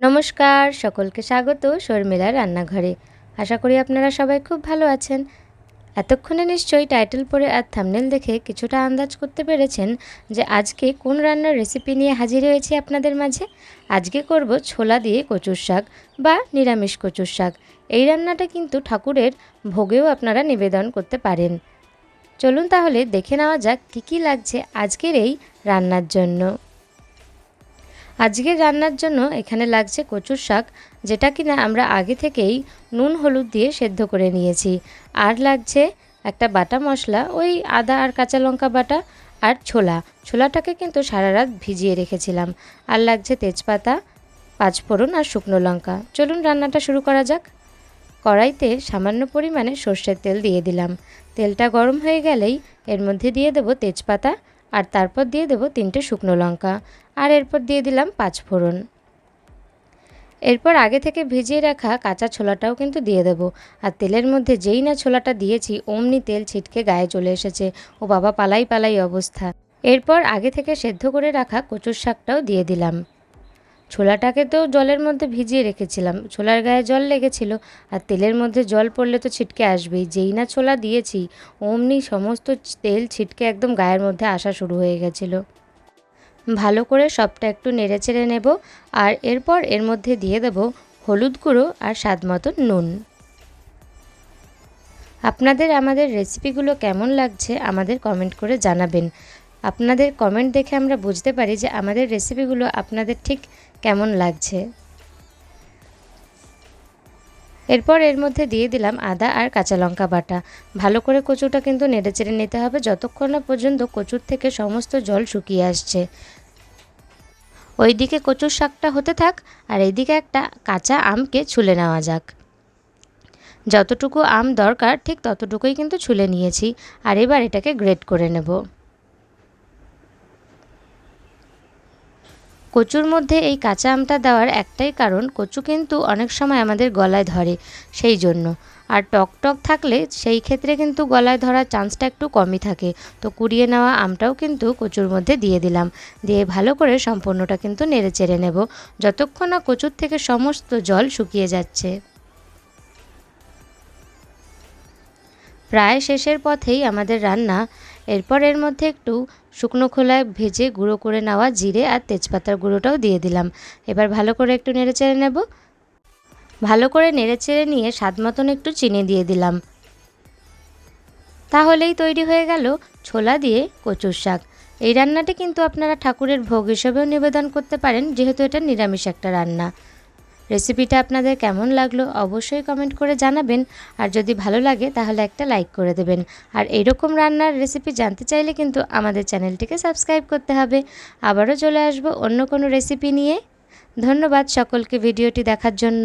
নমস্কার, সকলকে স্বাগত শর্মিলার রান্নাঘরে। আশা করি আপনারা সবাই খুব ভালো আছেন। এতক্ষণে নিশ্চয়ই টাইটেল পড়ে আর থামনেল দেখে কিছুটা আন্দাজ করতে পেরেছেন যে আজকে কোন রান্নার রেসিপি নিয়ে হাজির হয়েছি আপনাদের মাঝে। আজকে করব ছোলা দিয়ে কচুর শাক বা নিরামিষ কচুর শাক। এই রান্নাটা কিন্তু ঠাকুরের ভোগেও আপনারা নিবেদন করতে পারেন। চলুন তাহলে দেখে নেওয়া যাক কী কী লাগছে আজকের এই রান্নার জন্য। আজকের রান্নার জন্য এখানে লাগছে কচুর শাক, যেটা কিনা আমরা আগে থেকেই নুন, হলুদ দিয়ে সেদ্ধ করে নিয়েছি। আর লাগছে একটা বাটা মশলা, ওই আদা আর কাঁচা লঙ্কা বাটা আর ছোলা। ছোলাটাকে কিন্তু সারা রাত ভিজিয়ে রেখেছিলাম। আর লাগছে তেজপাতা, পাঁচফোড়ন আর শুকনো লঙ্কা। চলুন রান্নাটা শুরু করা যাক। কড়াইতে সামান্য পরিমাণে সর্ষের তেল দিয়ে দিলাম। তেলটা গরম হয়ে গেলেই এর মধ্যে দিয়ে দেবো তেজপাতা আর তারপর দিয়ে দেব তিনটে শুকনো লঙ্কা। আর এরপর দিয়ে দিলাম পাঁচ ফোড়ন। এরপর আগে থেকে ভিজিয়ে রাখা কাঁচা ছোলাটাও কিন্তু দিয়ে দেবো। আর তেলের মধ্যে যেই না ছোলাটা দিয়েছি, অমনি তেল ছিটকে গায়ে চলে এসেছে। ও বাবা, পালাই পালাই অবস্থা। এরপর আগে থেকে সেদ্ধ করে রাখা কচুর শাকটাও দিয়ে দিলাম। ছোলাটাকে তো জলের মধ্যে ভিজিয়ে রেখেছিলাম। ছোলার গায়ে জল লেগেছিল আর তেলের মধ্যে জল পড়লে তো ছিটকে আসবেই। যেই না ছোলা দিয়েছি, অমনি সমস্ত তেল ছিটকে একদম গায়ের মধ্যে আসা শুরু হয়ে গেছিল। ভালো করে সবটা একটু নেড়ে চেড়ে নেব আর এরপর এর মধ্যে দিয়ে দেব হলুদ গুঁড়ো আর স্বাদ মতো নুন। আপনাদের আমাদের রেসিপিগুলো কেমন লাগছে আমাদের কমেন্ট করে জানাবেন। আপনাদের কমেন্ট দেখে আমরা বুঝতে পারি যে আমাদের রেসিপিগুলো আপনাদের ঠিক কেমন লাগছে। এরপর এর মধ্যে দিয়ে দিলাম আদা আর কাঁচা লঙ্কা বাটা। ভালো করে কচুটা কিন্তু নেড়ে চেড়ে নিতে হবে, যতক্ষণ না পর্যন্ত কচুর থেকে সমস্ত জল শুকিয়ে আসছে। ওইদিকে কচুর শাকটা হতে থাক, আর এইদিকে একটা কাঁচা আমকে ছুলে নেওয়া যাক। যতটুকু আম দরকার, ঠিক ততটুকুই কিন্তু ছুলে নিয়েছি, আর এবার এটাকে গ্রেট করে নেব। কচুর মধ্যে এই কাঁচা আমটা দেওয়ার একটাই কারণ, কচু কিন্তু অনেক সময় আমাদের গলায় ধরে, সেই জন্য। আর টক টক থাকলে সেই ক্ষেত্রে কিন্তু গলায় ধরার চান্সটা একটু কমই থাকে। তো কুড়িয়ে নেওয়া আমটাও কিন্তু কচুর মধ্যে দিয়ে দিলাম। দিয়ে ভালো করে সম্পূর্ণটা কিন্তু নেড়ে চেড়ে নেব। যতক্ষণ না কচুর থেকে সমস্ত জল শুকিয়ে যাচ্ছে। প্রায় শেষের পথেই আমাদের রান্না এরপর এর মধ্যে একটু শুকনো খোলায় ভেজে গুঁড়ো করে নেওয়া জিরে আর তেজপাতার গুঁড়োটাও দিয়ে দিলাম। এবার ভালো করে একটু নেড়ে চেড়ে নেব। ভালো করে নেড়ে চেড়ে নিয়ে স্বাদ মতন একটু চিনি দিয়ে দিলাম। তাহলেই তৈরি হয়ে গেল ছোলা দিয়ে কচুর শাক। এই রান্নাটি কিন্তু আপনারা ঠাকুরের ভোগ হিসেবেও নিবেদন করতে পারেন, যেহেতু এটা নিরামিষ একটা রান্না। রেসিপিটা আপনাদের কেমন লাগল অবশ্যই কমেন্ট করে জানাবেন। আর যদি ভালো লাগে তাহলে একটা লাইক করে দেবেন। আর এইরকম রান্নার রেসিপি জানতে চাইলে কিন্তু আমাদের চ্যানেলটিকে সাবস্ক্রাইব করতে হবে। আবারও চলে আসব অন্য কোনো রেসিপি নিয়ে। ধন্যবাদ সকলকে ভিডিওটি দেখার জন্য।